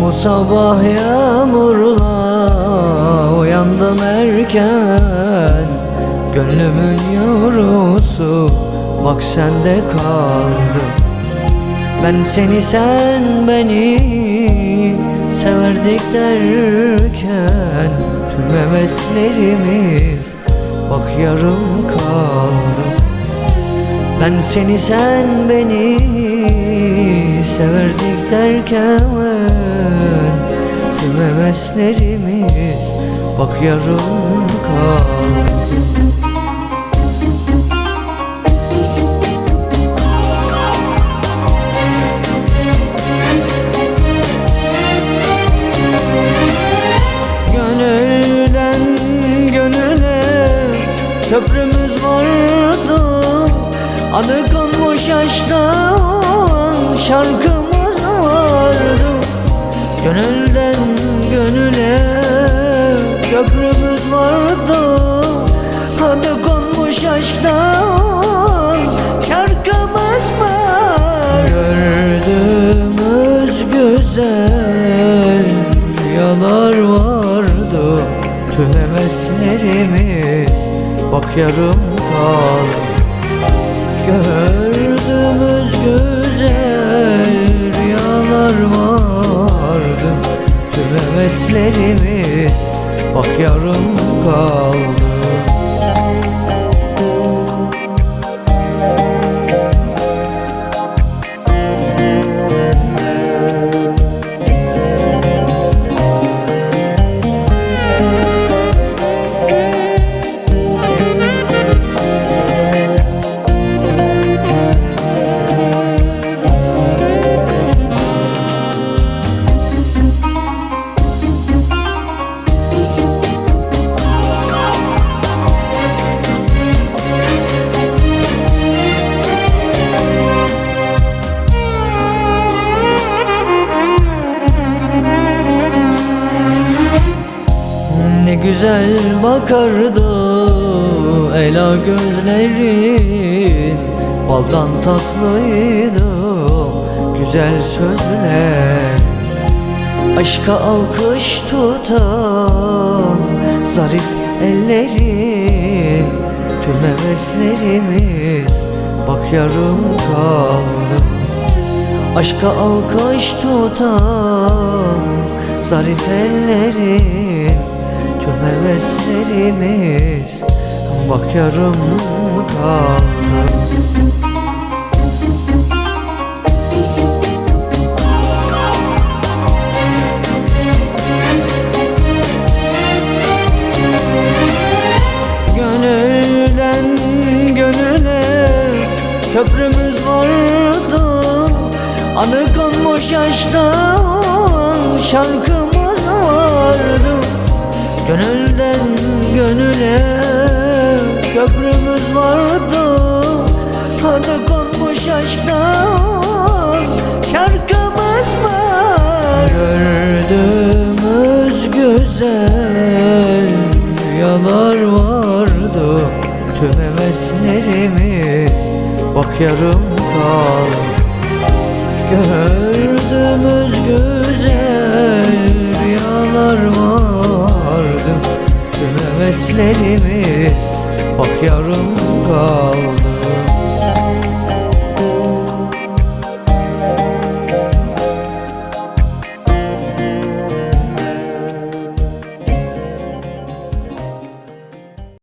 Bu sabah yağmurla uyandım erken. Gönlümün yavrusu bak sende kaldı. Ben seni sen beni severdik derken. Tüm heveslerimiz bak yarım kaldı. Ben seni sen beni severdik derken Tüm heveslerimiz bak yarım kaldı Gönülden köprümüz vardı. Adı konmuş aşktan şarkımız vardı Gönülden gönüle köprümüz vardı. Adı konmuş aşktan şarkımız var. Gördüğümüz güzel rüyalar vardı. Tüm heveslerimiz bak yarım kaldı Gördüğümüz güzel rüyalar Tüm heveslerimiz. Bak yarım kaldı Ne güzel bakardı Ela gözlerin Baldan tatlıydı Güzel sözler Aşka alkış tutan Zarif ellerin Tüm heveslerimiz Bak yarım kaldı Aşka alkış tutan Zarif ellerin Tüm heveslerimiz Bak yarım Gönülden gönüle köprümüz vardı. Anı konmuş aşktan şarkımız vardı Gönülden gönüle köprümüz vardı. Adı konmuş aşktan şarkımız var. Gördüğümüz güzel rüyalar vardı. Tüm heveslerimiz bak yarım kaldı Gördüğümüz güzel heveslerimiz bak yarım kaldı